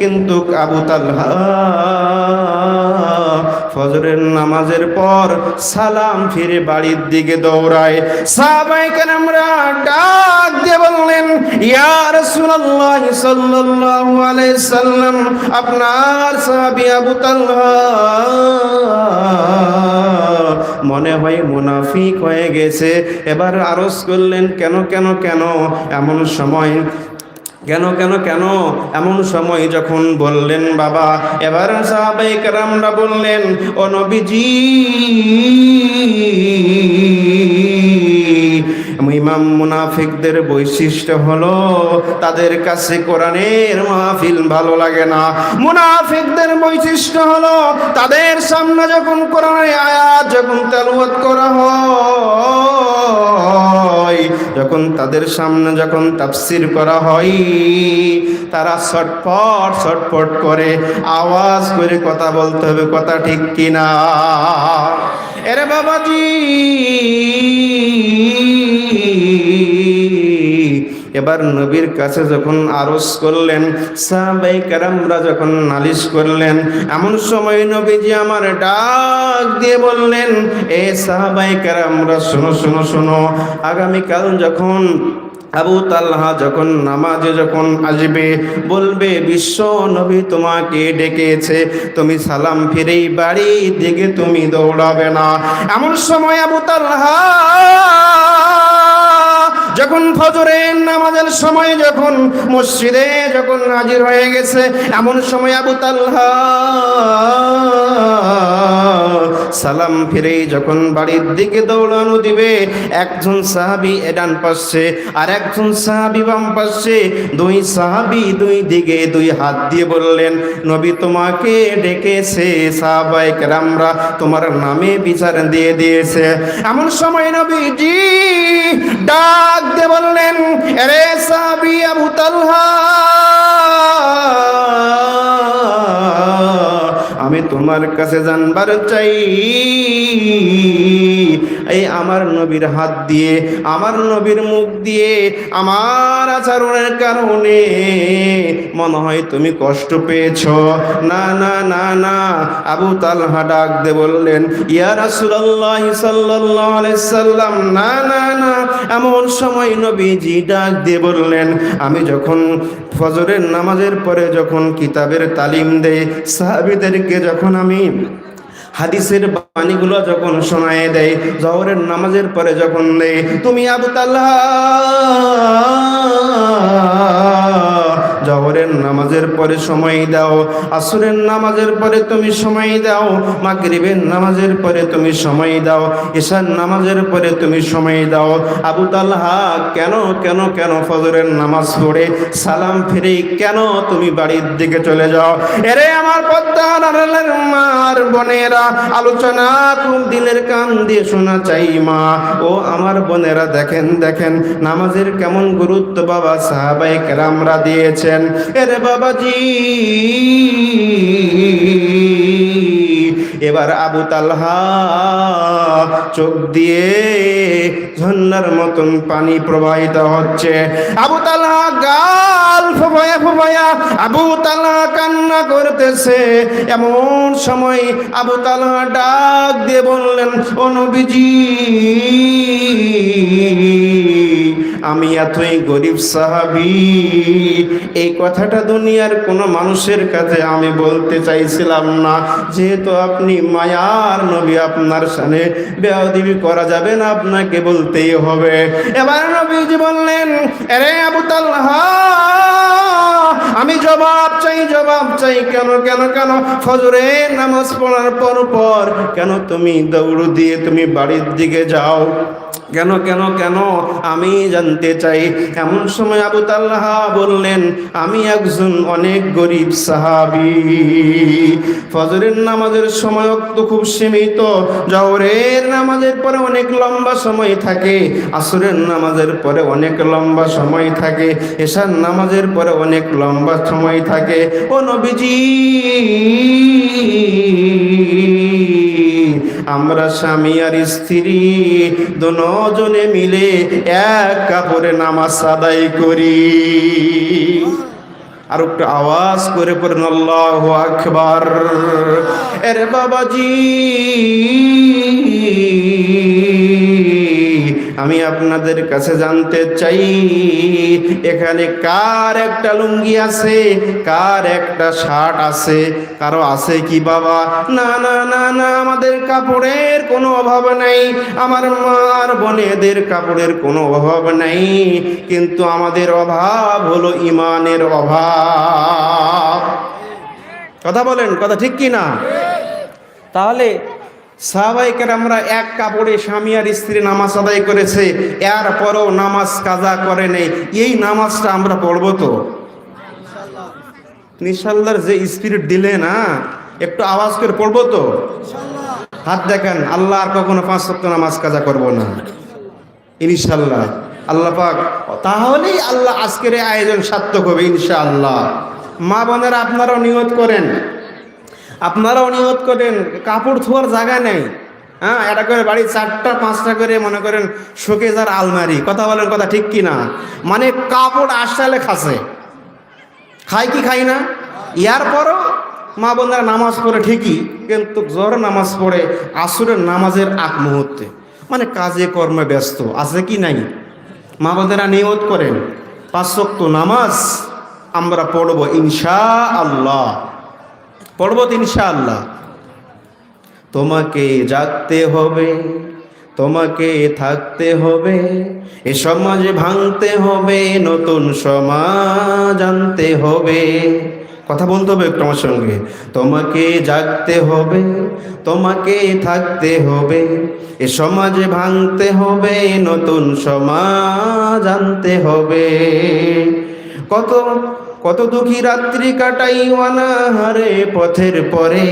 কিন্তু আবু তালহা ফজরের নামাজের পর সালাম ফিরে বাড়ির দিকে দৌড়ায়। সাহাবাই আমরা ডাক দিয়ে বললেন, ইয়া রাসূলুল্লাহ সাল্লাল্লাহু আলাইহি সাল্লাম, আপনার সাহাবী আবু তালহা মনে হয় মুনাফিক হয়ে গেছে। এবার আরজ করলেন, কেন কেন কেন? এমন সময় কেন কেন কেন? এমন সময় যখন বললেন, বাবা, এবার সাহাবাই কেরামরা বললেন, ও নবীজি, ইমাম মুনাফিকদের বৈশিষ্ট্য হলো, তাদের কাছে কোরআনের মাহফিল ভালো লাগে না। মুনাফিকদের বৈশিষ্ট্য হলো, তাদের সামনে যখন কোরআনের আয়াত, যখন তেলাওয়াত করা হয় যখন তাদের সামনে যখন তাফসির করা হয়, তারা ছটফট ছটফট করে আওয়াজ করে কথা বলতে হবে, কথা ঠিক কিনা? এরে বাবাজি! এবার নবীর কাছে যখন আরজ করলেন, সাহাবাই কারামরা যখন নালিশ করলেন, এমন সময় নবীজি আমার ডাক দিয়ে বললেন, এ সাহাবাই কারামরা, শোনো শোনো শোনো, আগামীকাল যখন আবু তাল্লাহা যখন নামাজে যখন আসবে, বলবে, বিশ্ব নবী তোমাকে ডেকেছে, তুমি সালাম ফিরেই বাড়ি দিকে তুমি দৌড়াবে না। এমন সময় আবু তাল্লাহা যখন ফজরের নামাজের সময়, যখন মসজিদে যখন হাজির হয়ে গেছে, এমন সময় আবু তাল্হা সালাম ফিরেই যখন বাড়ির দিকে দৌড়ানো দিবে, একজন সাহাবি এডান পাশে আর একজন সাহাবি বাম পাশে। দুই সাহাবি দুই দিকে দুই হাত দিয়ে বললেন, নবী তোমাকে ডেকেছে সাহাবাই কেরামরা, তোমার নামে বিচার দিয়ে দিয়েছে। এমন সময় নবীজি ডাক দিয়ে বললেন রে সাবি আবু তালহা আমি তোমার কাছে জানবার চাই। এই আমার নবীর হাত দিয়ে, আমার নবীর মুখ দিয়ে, আমার আচরণের কারণে মনে হয় তুমি কষ্ট পেয়েছ। না না না না, আবু তালহা ডাক দে বললেন, ইয়া রাসূলুল্লাহ সাল্লাল্লাহু আলাইহি সাল্লাম, না না না, এমন সময় নবীজি ডাক দিয়ে বললেন, আমি যখন ফজরের নামাজের পরে যখন কিতাবের তালিম দেয় সাহাবীদেরকে যখন আমি হাদিসের বাণীগুলো যখন শোনায় দেয় জহরের নামাজের পরে যখন দেয় তুমি আবু তাল্লাহ! জহরের নামাজের পরে সময় দাও, আসরের নামাজের পরে তুমি সময় দাও, মাগরিবের নামাজের পরে তুমি সময় দাও ঈশার নামাজের পরে তুমি সময় দাও। আবু তালহা কেন কেন কেন ফজরের নামাজ পড়ে? সালাম ফিরে কেন তুমি বাড়ির দিকে চলে যাও? এরে আমার পদ্মা মার বোনেরা, আলোচনা খুব দিলের কান দিয়ে শোনা চাই মা। ও আমার বোনেরা, দেখেন দেখেন, নামাজের কেমন গুরুত্ব বাবা সাহাবাই কেরামরা দিয়েছেন এরে বাবাজি। এবার আবু তালহা চোখ দিয়ে ঝর্ণার মতন পানি প্রবাহিত হচ্ছে। আবু তালহা গাল ফোবায়া ফোবায়া আবু তালহা কান্না করতেছে। এমন সময় আবু তালহা ডাক দিয়ে বললেন, ও নবীজি আমি এতই গরিব সাহাবি। এই কথাটা দুনিয়ার কোন মানুষের কাছে আমি বলতে চাইছিলাম না। যেহেতু আপনি মায়ার নবী, আপনার সামনে বেয়াদিবি করা যাবে না, আপনাকে বলতেই হবে। এবার নবীজি বললেন আরে আবু তালহা আমি জবাব চাই জবাব চাই, কেন কেন কেন? ফজরে নামাজ পড়ার পর পর কেন তুমি দৌড় দিয়ে তুমি বাড়ির দিকে যাও? কেন কেন কেন? আমি জানতে চাই। এমন সময় আবু তাল্লাহা বললেন, আমি একজন অনেক গরিব সাহাবি। ফজরের নামাজের সময় তো খুব সীমিত। জহরের নামাজের পরে অনেক লম্বা সময় থাকে। আসরের নামাজের পরে অনেক লম্বা সময় থাকে। এশার নামাজের পরে অনেক লম্বা সময় থাকে। ও নবীজি, আমরা স্বামী আর স্ত্রী দুজনে মিলে এক কাপড়ে নামাজ আদায় করি। আর একটু আওয়াজ করে পড়েন, আল্লাহ আকবার। এর বাবাজি আমি আপনাদের কাছে জানতে চাই, এখানে কার একটা লুঙ্গি আছে, কার একটা শার্ট আছে, কারও আছে কি বাবা? না না না না, আমাদের কাপড়ের কোনো অভাব নাই, আমার মার বোনেদের কাপড়ের কোনো অভাব নাই, কিন্তু আমাদের অভাব হলো ইমানের অভাব। কথা বলেন, কথা ঠিক কি না তাহলে সাহাবাইকার আমরা এক কাপড়ে স্বামী আর স্ত্রী নামাজ আদায় করেছে, এরপরও নামাজ কাজা করে নেই। এই নামাজটা আমরা পড়ব তো? নিশাল্লার যে স্পিরিট দিলে না, একটু আওয়াজ করে পড়ব তো? হাত দেখেন, আল্লাহ আর কখনো পাঁচ সপ্তাহ নামাজ কাজা করব না। ইনশাল্লাহ। আল্লাহ পাক, তাহলেই আল্লাহ আজকের আয়োজন সার্থক হবে ইনশাআল্লাহ। মা বোনেরা আপনারাও নিয়ত করেন। আপনারাও নিয়ত করেন, কাপড় ধোয়ার জায়গা নেই। হ্যাঁ এটা করে বাড়ি চারটা, পাঁচটা করে মনে করেন শোকেজার আলমারি। কথা বলেন কথা ঠিক কি না মানে কাপড় আসলে খাসে খাই কি খাই না? ইয়ার পরও মা বোনরা নামাজ পড়ে ঠিকই, কিন্তু জোর নামাজ পড়ে, আসরের নামাজের আগ মুহূর্তে। মানে কাজে কর্মে ব্যস্ত, আছে কি নাই? মা বোনেরা নিয়ত করেন, পাঁচ ওয়াক্ত নামাজ আমরা পড়ব ইনশা আল্লাহ পড়ব তো ইনশা আল্লাহ তোমাকে জাগতে হবে, তোমাকে থাকতে হবে, এ সমাজ ভাঙতে হবে, নতুন সমাজ আনতে হবে। কথা বলতে হবে একটু আমার সঙ্গে। তোমাকে জাগতে হবে, তোমাকে থাকতে হবে, এ সমাজ ভাঙতে হবে, নতুন সমাজ আনতে হবে। কত কত দুঃখী রাত্রি কাটাই অনাহারে পথের পরে।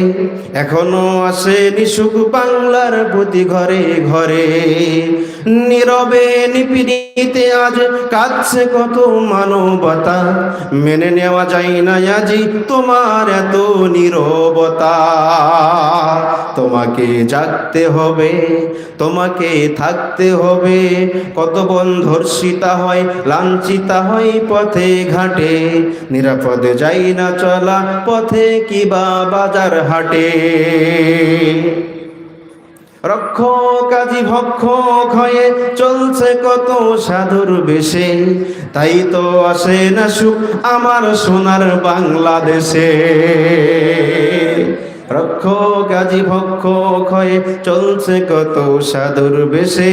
এখনও আসে নিশুক বাংলার প্রতি ঘরে ঘরে। নীরবে নিপীড়িতে আজ কাঁদছে কত মানবতা। মেনে নেওয়া যায় না আজি তোমার এত নীরবতা। তোমাকে জাগতে হবে, তোমাকে থাকতে হবে। কত বন ধর্ষিতা হয়, লাঞ্ছিতা হয় পথে ঘাটে। নিরাপদে যাই না চলা পথে কিবা বাজার হাটে। রক্ষ কাজী ভক্ষ হয়ে চলছে কত সাধুর বেশে। তাই তো আসে না সুখ আমার সোনার বাংলাদেশে। রক্ষ গাজী ভক্ষ ক্ষয়ে চলছে কত সাধুর বেশে।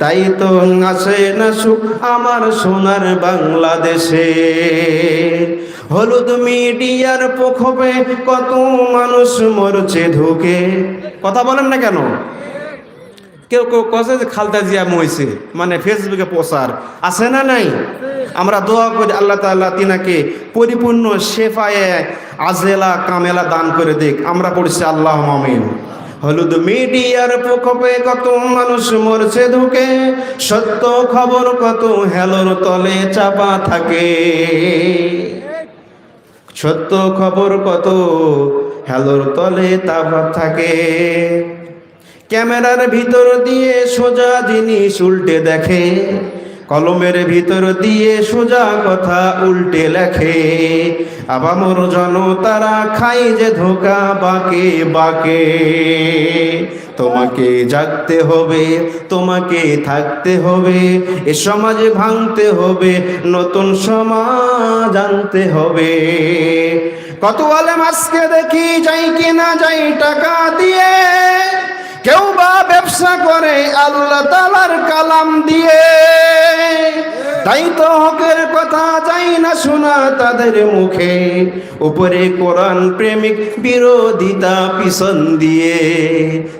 তাই তো আসে না সুখ আমার সোনার বাংলাদেশে। হলুদ মিডিয়ার পোখবে কত মানুষ মরছে ধুকে। কথা বলেন না কেন? কেউ কেউ কছে যে খালদা জিয়া মইছে মানে ফেসবুকে প্রচার, আছে না নাই? আমরা দোয়া করি আল্লাহ তাআলা তিনাকে পরিপূর্ণ শেফায়ে আজেলা কামেলা দান করে দিক। আমরা পড়ছি আল্লাহ মামিন হলুদ মিডিয়ার প্রকোপে কত মানুষ মরছে ধুকে, সত্য খবর কত হেলোর তলে চাপা থাকে। সত্য খবর কত হেলোর তলে তাপা থাকে। ক্যামেরার ভিতর দিয়ে সোজা জিনিস উল্টে দেখে, কলমের ভিতর দিয়ে সোজা কথা উল্টে লেখে। আবামর জনতারা খাই যে ধোকা বাকে বাকে। তোমাকে জাগতে হবে, তোমাকে থাকতে হবে, এ সমাজে ভাঙতে হবে, নতুন সমাজ আনতে হবে। কত আলেম আজকে দেখি, যাই কিনা যাই টাকা দিয়ে কেউ বা ব্যবসা করে আল্লাহ তালার কালাম দিয়ে। তাই তো হকের কথা যাই না শোনা তাদের মুখে। উপরে কোরআন প্রেমিক বিরোধিতা পিছন দিয়ে।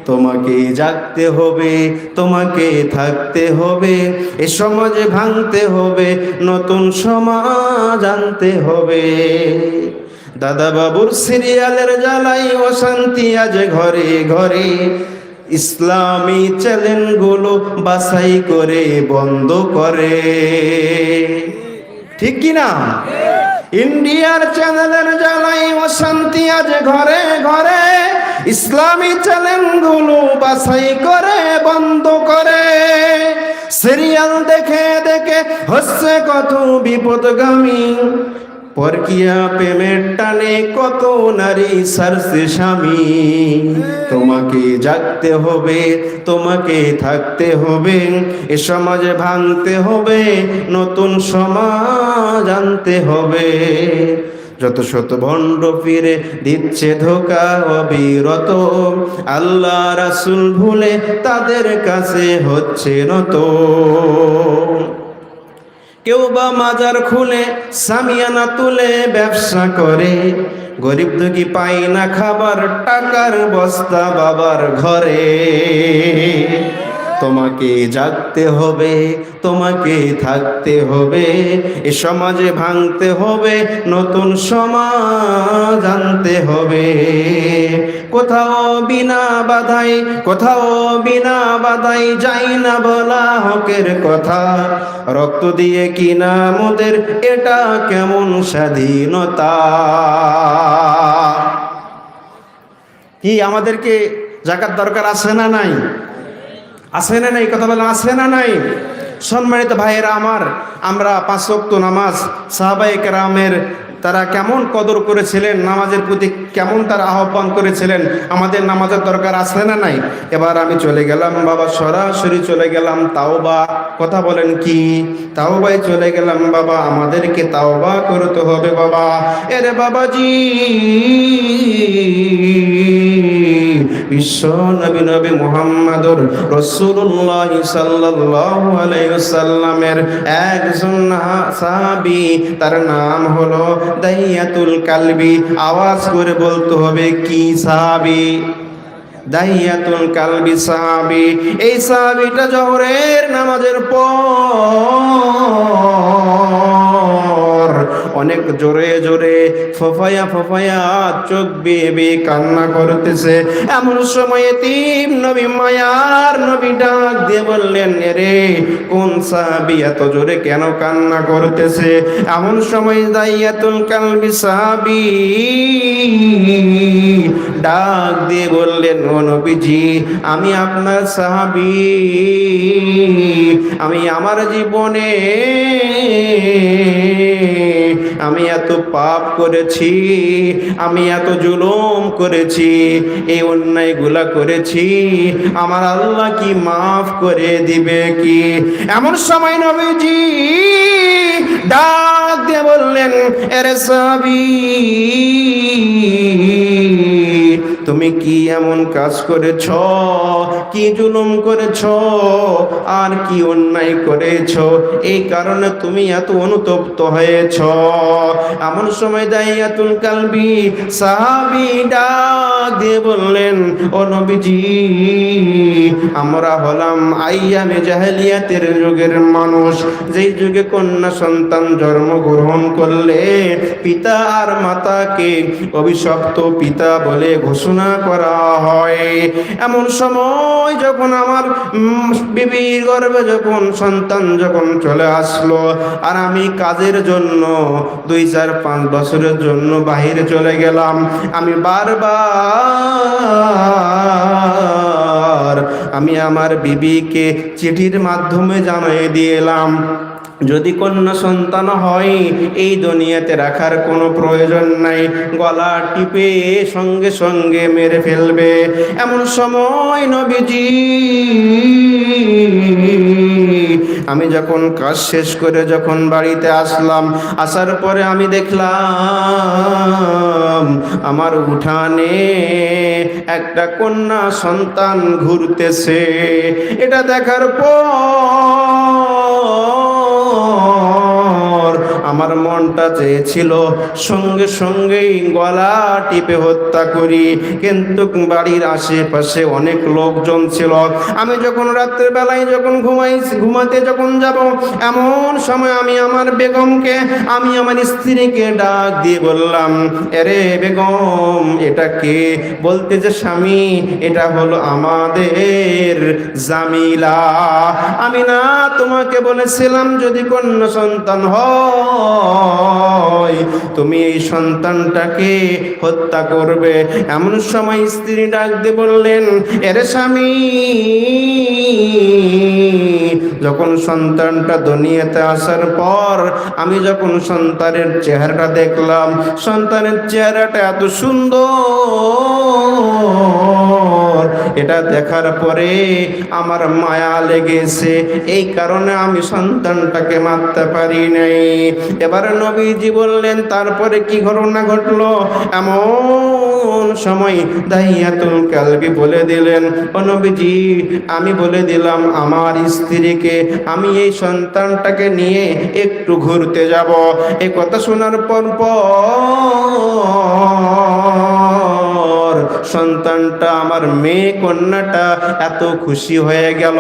তোমাকে জাগতে হবে, তোমাকে থাকতে হবে, এ সমাজে ভাঙতে হবে, নতুন সমাজ আনতে হবে। দাদা বাবুর সিরিয়ালের জ্বালাই অশান্তি আজ ঘরে ঘরে। ইসলামী চ্যানেলগুলো বাছাই করে বন্ধ করে। ঠিক কি না? ইন্ডিয়ার চ্যানেলের জ্বালাই অশান্তি আজ ঘরে ঘরে। ইসলামী চ্যানেলগুলো বাছাই করে বন্ধ করে। সিরিয়াল দেখে দেখে হচ্ছে কত বিপদগামী। পরকিয়া প্রেমের টানে কত নারী সারছে স্বামী। তোমাকে জাগতে হবে, তোমাকে থাকতে হবে, এ সমাজে ভাঙতে হবে, নতুন সমাজ আনতে হবে। যত শত ভণ্ড ফিরে দিচ্ছে ধোকা অবিরত, আল্লাহ রাসুল ভুলে তাদের কাছে হচ্ছে নত। কেউ বা মাজার খুলে, সামিয়ানা তুলে, ব্যবসা করে। গরিব দুঃখী পাই না খাবার, টাকার বস্তা বাবার ঘরে। তোমাকে জাগতে হবে, তোমাকে থাকতে হবে, এ সমাজে ভাঙতে হবে, নতুন সমাজ আনতে হবে। কোথাও বিনা বাধাই, কোথাও বিনা বাধাই যাই না বলা হকের কথা। রক্ত দিয়ে কিনা মোদের, এটা কেমন স্বাধীনতা? কি আমাদেরকে জাকাত দরকার আছে না নাই? আছে না নাই? কথা বলে আছে না নাই? সম্মানিত ভাইয়েরা আমার, আমরা পাঁচ ওয়াক্ত নামাজ সাহাবাই কেরামের তারা কেমন কদর করেছিলেন, নামাজের প্রতি কেমন তারা আহ্বান করেছিলেন, আমাদের নামাজের দরকার আছে না নাই? এবার আমি চলে গেলাম, বাবা সরাসরি চলে গেলাম তাও বা কথা বলেন কি? তাওবাই চলে গেলাম, বাবা, আমাদেরকে তাও বা করতে হবে, বাবা। এরে বাবাজি! বিশ্ব নবী নবী মুহাম্মাদুর রাসূলুল্লাহ সাল্লাল্লাহু আলাইহি ওয়াসাল্লামের একজন সাহাবী, তার নাম হলো দাইয়াতুল কালবি। আওয়াজ করে বলতে হবে, কি সাহাবী? দাইয়াতুল কালবি সাহাবি। এই সাহাবিটা জহরের নামাজের পর অনেক জোরে জোরে ফফায়া ফফায়া চোখ বেয়ে বেয়ে কান্না করতেছে। এমন সময়ে তিন নবী মায়ার নবী ডাক দিয়ে বললেন রে, কোন সাহাবি এত জোরে কেন কান্না করতেছে? এমন সময় দাইয়াতুল কালবি সাহাবি ডাক দিয়ে বললেন, ও নবীজি, আমি আপনার সাহাবি। আমি আমার জীবনে আমি এত পাপ করেছি, আমি এত জুলুম করেছি, এই অন্যায়গুলা করেছি, আমার আল্লাহ কি মাফ করে দিবে কি? এমন সময় নবীজি ডাক দিয়ে বললেন, এরে সাবি তুমি কি এমন কাজ করেছ? কি জুলুম করেছ? আর কি অন্যায় করেছ? এই কারণে তুমি এত অনুতপ্ত হয়েছ। এমন সময় দাইয়াতুল কালবি সাহাবি ডাক দিয়ে বললেন, ও নবীজি, আমরা হলাম আইয়ামে জাহেলিয়াতের যুগের মানুষ। যেই যুগে কন্যা সন্তান জন্মগ্রহণ করলে পিতা আর মাতাকে অভিশপ্ত পিতা বলে ঘোষণা করা হয়। এমন সময় যখন আমার বিবির গর্বে যখন সন্তান যখন চলে আসলো, আর আমি কাজের জন্য, দুই চার পাঁচ বছরের জন্য বাহিরে চলে গেলাম, আমি বারবার আমি আমার বিবিকে চিঠির মাধ্যমে জানিয়ে দিলাম যদি কন্যা সন্তান হয়, এই দুনিয়াতে রাখার কোনো প্রয়োজন নাই। গলা টিপে সঙ্গে সঙ্গে মেরে ফেলবে। এমন সময় নবীজি, আমি যখন কাজ শেষ করে যখন বাড়িতে আসলাম, আসার পরে আমি দেখলাম, আমার উঠানে একটা কন্যা সন্তান ঘুরতেছে। এটা দেখার পর আমার মনটা চেয়েছিল সঙ্গে সঙ্গেই গলা টিপে হত্যা করি। কিন্তু বাড়ির আশেপাশে অনেক লোকজন ছিল। আমি যখন রাত্রের বেলায় যখন ঘুমাই, ঘুমাতে যখন যাব, এমন সময় আমি আমার বেগমকে, আমি আমার স্ত্রীকে ডাক দিয়ে বললাম, এরে বেগম, এটা কে? বলতে যে স্বামী, এটা হলো আমাদের জামিলা। আমি না তোমাকে বলেছিলাম যদি কন্যা সন্তান হয় তুমি এই সন্তানটাকে হত্যা করবে। এমন সময় স্ত্রী ডাক দিয়ে বললেন, এর স্বামী। যখন সন্তানটা দুনিয়াতে আসার পর আমি যখন সন্তানের চেহারাটা দেখলাম, সন্তানের চেহারাটা এত সুন্দর। এটা দেখার পরে আমার মায়া লেগেছে। এই কারণে আমি সন্তানটাকে মারতে পারি নাই। এবার নবীজি বললেন, তারপরে কি ঘটনা ঘটলো? এমন সময় দাহিয়াতুল কালবি বলে দিলেন, ও নবীজি, আমি বলে দিলাম আমার স্ত্রীকে আমি এই সন্তানটাকে নিয়ে একটু ঘুরতে যাব। এই কথা শোনার পর পর সন্তানটা, আমার মেয়ে কন্যাটা এত খুশি হয়ে গেল।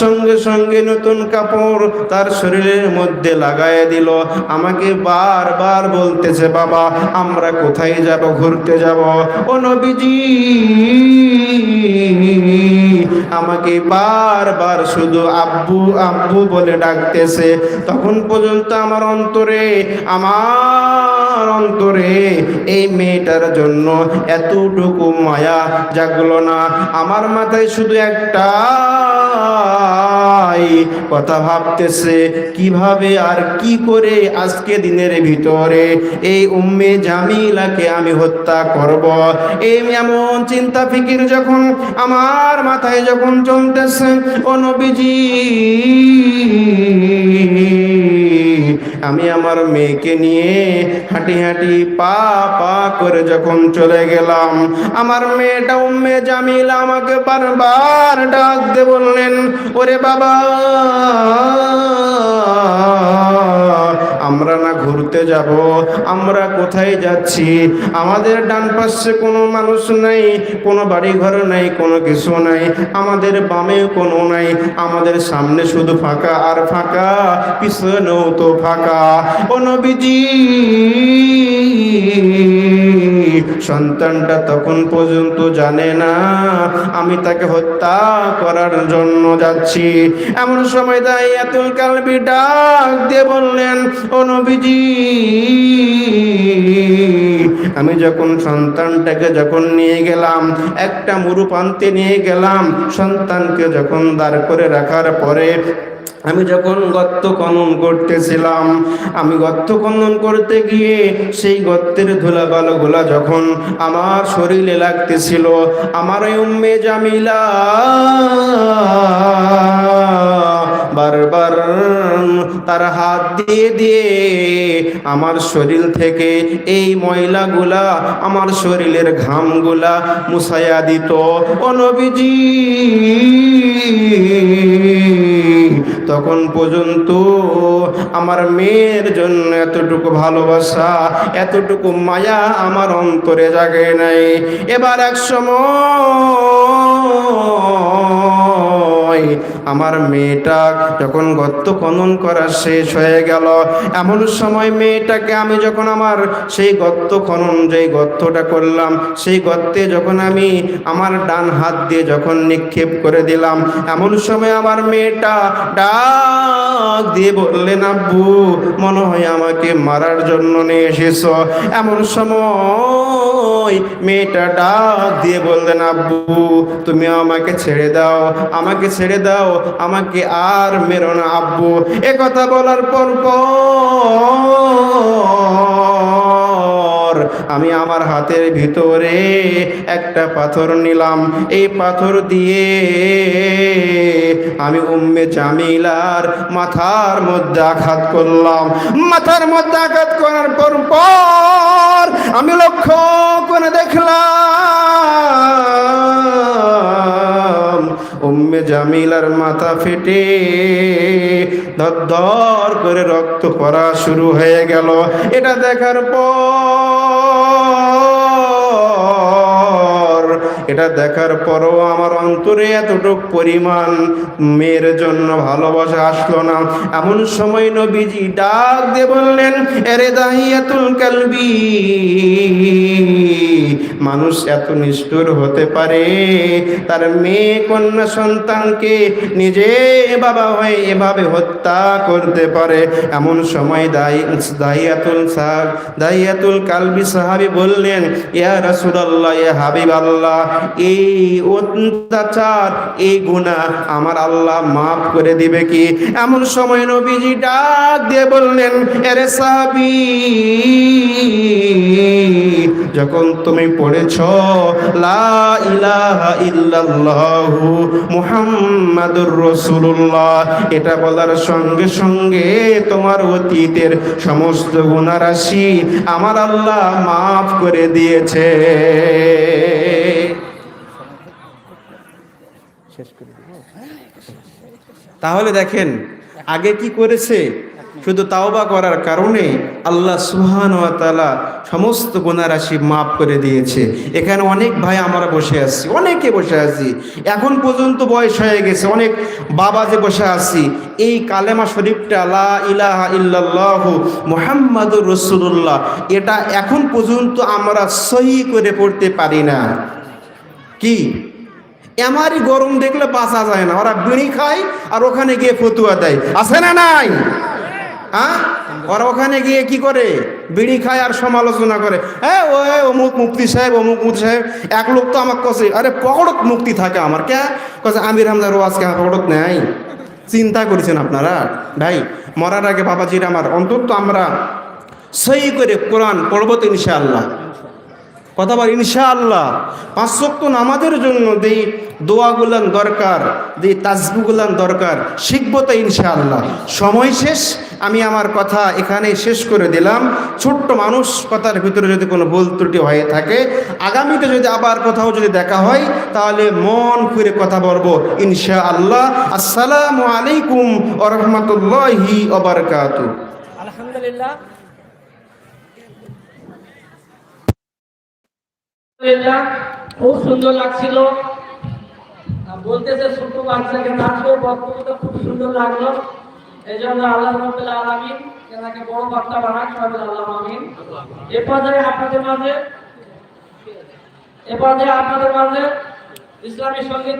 সঙ্গে সঙ্গে নতুন কাপড় তার শরীরের মধ্যে লাগায় দিল। আমাকে বারবার বলতেছে, বাবা, আমরা কোথায় যাব? ঘুরতে যাব? ও নবীজি, আমাকে বারবার শুধু আব্বু আব্বু বলে ডাকতেছে। তখন পর্যন্ত আমার অন্তরে আমার অন্তরে এই মেয়েটার জন্য এতটুকু মায়া জাগলো না। আমার মাথায় শুধু একটা কথা ভাবতেছে, কীভাবে আর কি করে আজকে দিনের ভিতরে এই উম্মে জামিলাকে আমি হত্যা করব? এই এমন চিন্তা ফিকির যখন আমার মাথায় যখন চলতেছে, ও নবীজি আমি আমার মেয়েকে নিয়ে হাঁটি হাঁটি পা পা করে যখন চলে গেলাম, আমার মেয়েটা উম্মে জামিলা আমাকে বারবার ডাক দে বললেন, ওরে বাবা, আমরা না ঘুরতে যাব। আমরা কোথায় যাচ্ছি? আমাদের ডান পাশে কোনো মানুষ নাই, কোনো বাড়ি ঘর নাই, কোনো কিছু নাই। আমাদের বামে কোনো নাই। আমাদের সামনে শুধু ফাঁকা আর ফাঁকা, পিছনেও তো ফাঁকা। ও নবীজি! সন্তানটা তখন পর্যন্ত জানে না। আমি তাকে হত্যা করার জন্য যাচ্ছি। এমন সময় তাই এতুল কালবি ডাক দিয়ে বললেন, ও আমি যখন সন্তানটাকে যখন নিয়ে গেলাম, একটা মুরু পান্তে নিয়ে গেলাম, সন্তানকে যখন দাঁড় করে রাখার পরে আমি যখন গর্ত খনন করতেছিলাম, আমি গর্ত খনন করতে গিয়ে সেই গর্তের ধুলা বালুগুলা যখন আমার শরীরে লাগতেছিল, আমার উম্মে জামিলা বারবার তার হাত দিয়ে দিয়ে আমার শরীর থেকে এই ময়লাগুলা, আমার শরীরের ঘামগুলা মুছাইয়া দিত। ও নবীজি! তখন পর্যন্ত আমার মেয়ের জন্য এতটুকু ভালোবাসা, এতটুকু মায়া আমার অন্তরে জাগে নাই। এবার এক সময় আমার মেয়েটা যখন গর্ত খনন করা শেষ হয়ে গেল, এমন সময় মেয়েটাকে আমি যখন আমার সেই গর্ত খনন, যেই গর্তটা করলাম, সেই গর্তে যখন আমি আমার ডান হাত দিয়ে যখন নিক্ষেপ করে দিলাম, এমন সময় আমার মেয়েটা ডাক দিয়ে বললেন, আব্বু, মনে হয় আমাকে মারার জন্য নিয়ে এসেছ। এমন সময় মেয়েটা ডাক দিয়ে বললেন, আব্বু, তুমি আমাকে ছেড়ে দাও, আমাকে ছেড়ে দাও আমাকে আর মেরো না, আব্বু। এ কথা বলার পর পর আমি আমার হাতের ভিতরে একটা পাথর নিলাম। এই পাথর দিয়ে আমি উম্মে জামিলার মাথার মধ্যে আঘাত করলাম। মাথার মধ্যে আঘাত করার পর পর আমি লক্ষ্য করে দেখলাম উম্মে জামিলার মাথা ফেটে ধর করে রক্ত পড়া শুরু হয়ে গেল। এটা দেখার পর এটা দেখার পরও আমার অন্তরে এতটুক পরিমাণ মেয়ের জন্য ভালোবাসা আসলো না। এমন সময় নবীজি ডাক দিয়ে বললেন, এরে দাহিয়াতুল কালবি, মানুষ এত নিষ্ঠুর হতে পারে? তার মেয়ে কন্যা সন্তানকে নিজে বাবা হয়ে এভাবে হত্যা করতে পারে? এমন সময় দায়ী দাহিয়াতুল সাহাব দাহিয়াতুল কালবি সাহাবি বললেন, ইয়া রাসূলুল্লাহ, ইয়া হাবিব আল্লাহ এই অত্যাচার, এই গুনাহ আমার আল্লাহ মাফ করে দিবে কি? এমন সময় নবীজি ডাক দিয়ে বললেন, এরে সাহাবি, যখন তুমি পড়েছ এটা বলার সঙ্গে সঙ্গে তোমার অতীতের সমস্ত গুণারাশি আমার আল্লাহ মাফ করে দিয়েছে। তাহলে দেখেন, আগে কি করেছে? শুধু তাওবা করার কারণে আল্লাহ সুহান তাআলা সমস্ত গুণারাশি মাফ করে দিয়েছে। এখানে অনেক ভাই আমরা বসে আছি, অনেকে বসে আছি। এখন পর্যন্ত বয়স হয়ে গেছে, অনেক বাবা যে বসে আছি। এই কালেমা শরীফটা, লা ইলাহা ইল্লাল্লাহু মুহাম্মাদুর রাসূলুল্লাহ, এটা এখন পর্যন্ত আমরা সহি করে পড়তে পারি না। কি? এমারই গরম দেখলে বাঁচা যায় না। ওরা বিড়ি খায় আর ওখানে গিয়ে ফতুয়া দেয়। আছে না নাই? হ্যাঁ? ওরা ওখানে গিয়ে কি করে? বিড়ি খায় আর সমালোচনা করে। হ্যাঁ ও অমুক মুক্তি সাহেব, অমুক মুক্তি সাহেব, এক লোক তো আমার কছে, আরে পকড়ত মুক্তি থাকে আমার, কে? কছে, আমির হামদার আজকে আমার পকড়ত নেই? চিন্তা করেছেন আপনারা? ভাই, মরার আগে বাবাজির আমার, অন্তত আমরা সই করে কোরআন পড়ব তো ইনশাআল্লাহ। কথা বল ইনশাআল্লাহ পাঁচ শক্ত নামাজের জন্য যেই দোয়াগুলান দরকার যে তাজবুগুলান দরকার, শিখব তো ইনশাআল্লাহ। সময় শেষ, আমি আমার কথা এখানে শেষ করে দিলাম। ছোট্ট মানুষ কথার ভিতরে যদি কোনো ভুল ত্রুটি হয়ে থাকে, আগামীতে যদি আবার কোথাও যদি দেখা হয়, তাহলে মন খুলে কথা বলব ইনশাআল্লাহ। আসসালামু আলাইকুম ওয়া রাহমাতুল্লাহি ওয়া বারাকাতুহু। আলহামদুলিল্লাহ। খুব সুন্দর লাগছিল। বলতেছে ছোট বাচ্চাকে নাচবে বক্তব্যটা খুব সুন্দর লাগল। এই জন্য আল্লাহ রব্বুল আলামিন এনাকে বড় বার্তা বানাক, সবাই আল্লাহ আমিন। এ আপনাদের মাঝে, এ আপনাদের মাঝে ইসলামী সংগীত